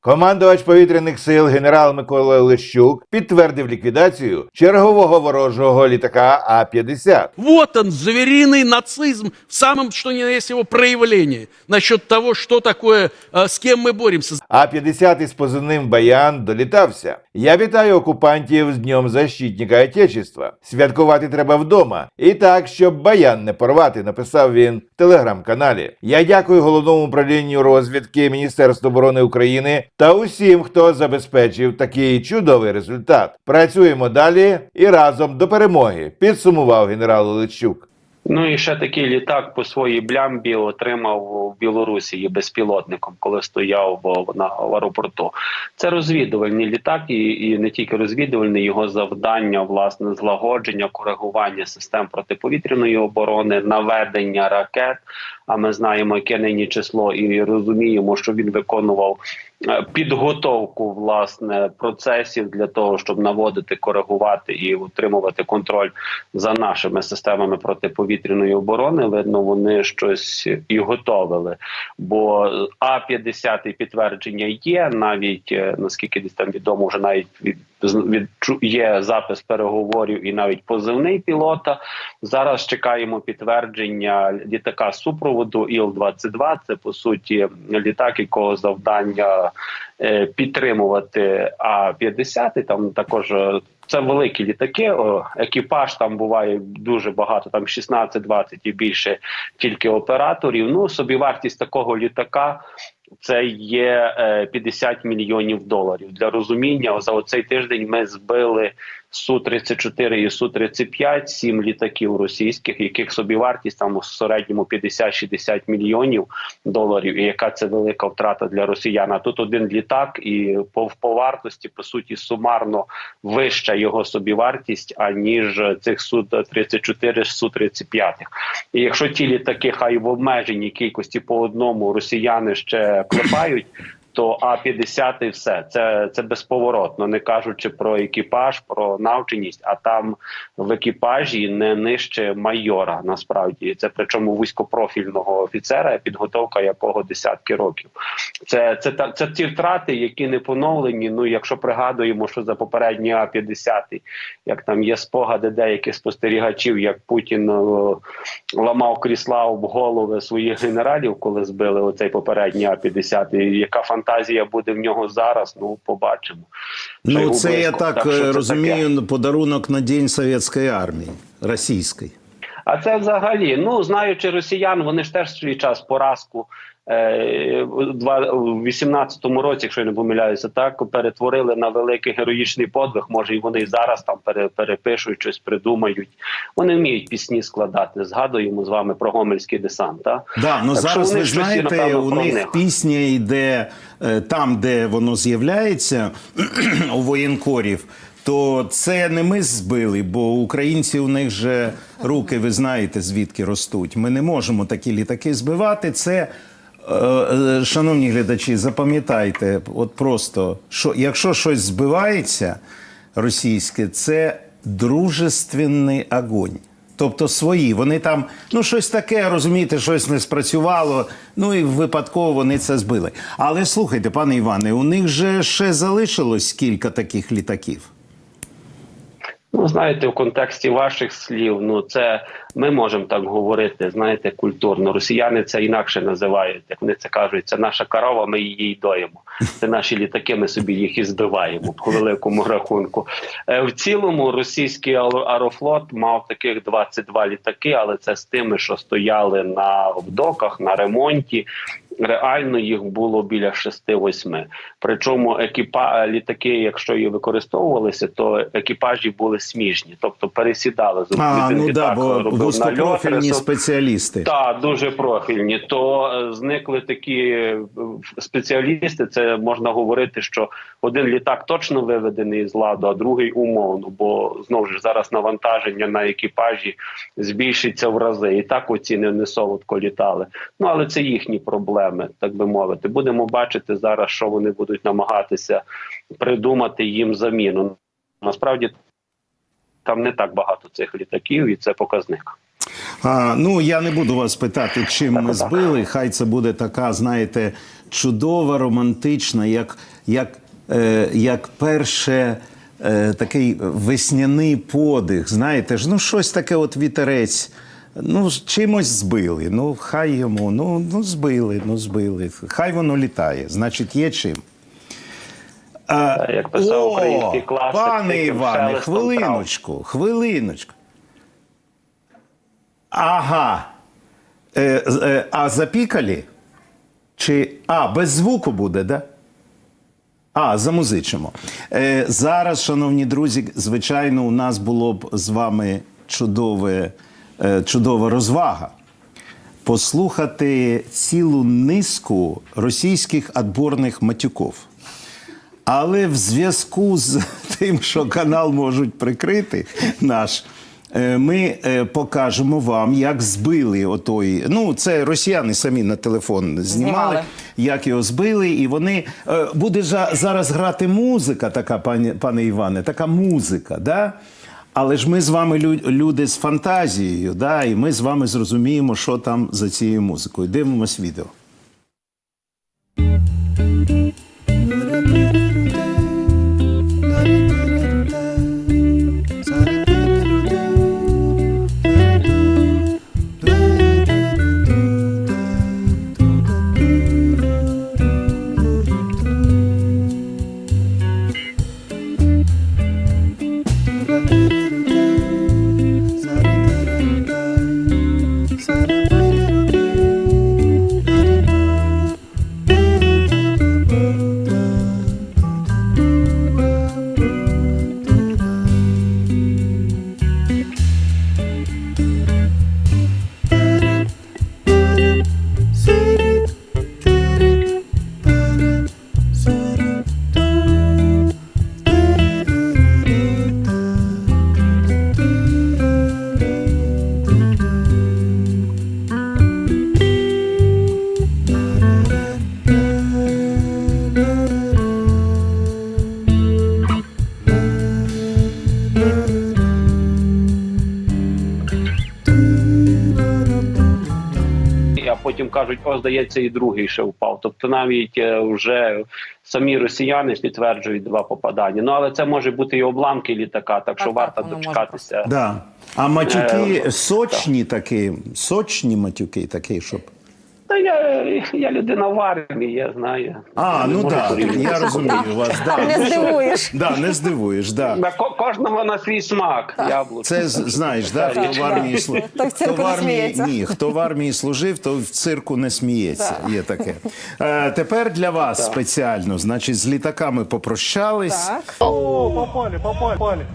Командувач повітряних сил генерал Микола Лещук підтвердив ліквідацію чергового ворожого літака А-50. Вот он, звериный нацизм в самом, что ни на есть его проявлении. Насчет того, что такое, э, с кем мы боремся. А-50 із позивним Баян долітався. Я вітаю окупантів з Днем Защитника Отечества. Святкувати треба вдома. І так, щоб Баян не порвати, написав він в телеграм-каналі. Я дякую головному управлінню розвідки Міністерства оборони України та усім, хто забезпечив такий чудовий результат. Працюємо далі і разом до перемоги. Підсумував генерал Личук. Ну і ще такий літак по своїй блямбі отримав в Білорусі є безпілотником, коли стояв в, на в аеропорту. Це розвідувальний літак, і, і не тільки розвідувальний, його завдання власне злагодження, коригування систем протиповітряної оборони, наведення ракет. А ми знаємо, яке нині число, і розуміємо, що він виконував е, підготовку власне процесів для того, щоб наводити, коригувати і утримувати контроль за нашими системами протиповітряної оборони. Видно, вони щось і готовили. Бо А 50 підтвердження є. Навіть е, наскільки десь там відомо, вже навіть від, є запис переговорів і навіть позивний пілота. Зараз чекаємо підтвердження літака супроводу Іл-22. Це по суті літак, якого завдання е, підтримувати А 50 Там також е, це великі літаки. Екіпаж там буває дуже багато, там 16-20 і більше тільки операторів. Ну собівартість такого літака. Це є е, 50 мільйонів доларів для розуміння. За оцей тиждень ми збили су 34 і су 35 сім літаків російських, яких собівартість там у середньому 50-60 мільйонів доларів. І яка це велика втрата для росіян? А тут один літак, і по, по вартості по суті сумарно вища його собівартість аніж цих су 34 су 35 І якщо ті літаки хай в обмеженій кількості по одному росіяни ще клепають. То А 50 і все це це безповоротно, не кажучи про екіпаж, про навченість. А там в екіпажі не нижче майора. Насправді це причому вузькопрофільного офіцера, підготовка якого десятки років. Це це та це ті втрати, які не поновлені. Ну якщо пригадуємо, що за попередні А 50 як там є спогади деяких спостерігачів, як Путін е, ламав крісла об голови своїх генералів, коли збили оцей попередній А 50 І Яка фантазія буде в нього зараз? Ну побачимо. Ну, Шайгу це я так, так, е, розумію, подарунок на День Совєтської армії російської. А це взагалі, ну знаючи росіян, вони ж теж свій час поразку е, два- у 18-му році, якщо я не помиляюся, так перетворили на великий героїчний подвиг. Може, і вони зараз там пере, перепишуть щось, придумають. Вони вміють пісні складати. Згадуємо з вами про гомельський десант. Так? Да, ну Так зараз ви щось, знаєте, напевно, у них них. пісня йде е, там, де воно з'являється у воєнкорів. То це не ми збили, бо українці у них же руки, ви знаєте, звідки ростуть. Ми не можемо такі літаки збивати. Це, шановні глядачі, запам'ятайте, от просто, що якщо щось збивається російське, це дружественний огонь. Тобто свої, вони там, ну щось таке, розумієте, щось не спрацювало. Ну і випадково вони це збили. Але слухайте, пане Іване, у них же ще залишилось кілька таких літаків. Ну, знаєте, в контексті ваших слів, ну це ми можемо так говорити, знаєте, культурно. Росіяни це інакше називають, як вони це кажуть, це наша корова, ми її доїмо. Це наші літаки, ми собі їх і збиваємо по великому рахунку. Е, В цілому російський аеро- аерофлот мав таких 22 літаки, але це з тими, що стояли на в доках, на ремонті. Реально їх було біля 6-8. Причому екіпа літаки, якщо і використовувалися, то екіпажі були сміжні, тобто пересідали з А, ну да, літак бо робив вузькопрофільні спеціалісти. так, дуже профільні. То е, зникли такі е, спеціалісти. Це можна говорити, що один літак точно виведений з ладу, а другий умовно. Бо знову ж зараз навантаження на екіпажі збільшиться в рази. І так оці не солодко літали. Ну але це їхні проблеми, так би мовити. Будемо бачити зараз, що вони будуть намагатися придумати їм заміну. Насправді там не так багато цих літаків, і це показник. А, ну, я не буду вас питати, чим ми збили. Хай це буде така, знаєте, чудова, романтична, як, як, е, як перше. Е, такий весняний подих, знаєте ж, ну щось таке, от вітерець. Ну, чимось збили. Ну, хай йому, ну, ну збили, ну збили. Хай воно літає. Значить, є чим. А, Як писав український класик, Пане Іване, хвилиночку, хвилиночку. Ага. Е, е, а запікалі? Чи. А, без звуку буде, да? А, замузичимо. Е, зараз, шановні друзі, звичайно, у нас було б з вами чудове, е, чудова розвага. Послухати цілу низку російських адборних матюків. Але в зв'язку з тим, що канал можуть прикрити наш, е, ми е, покажемо вам, як збили отой. Ну, це росіяни самі на телефон знімали, Знімали. як його збили, і вони е, буде зараз грати музика, така пані пане Іване, така музика, да? Але ж ми з вами люди з фантазією, да? і ми з вами зрозуміємо, що там за цією музикою. Дивимось відео. А потім кажуть, о, здається, і другий ще впав. Тобто навіть е, вже самі росіяни підтверджують два попадання. Ну але це може бути і обламки літака, так що Так, варто дочекатися. Да. А матюки Е, сочні такі, сочні матюки такі, щоб. Я, я людина в армії, я знаю. А, Я ну так, порівнювати. я розумію вас. Да. Не Ну, здивуєш. Да, не здивуєш, да. На ко- кожного на свій смак. Яблуко. Це знаєш, да, хто в армії слу- Той в хто в армії ні, хто в армії служив, то в цирку не сміється. Є таке. Е, тепер для вас спеціально, значить, з літаками попрощались. Так. О, попали, попали, попали.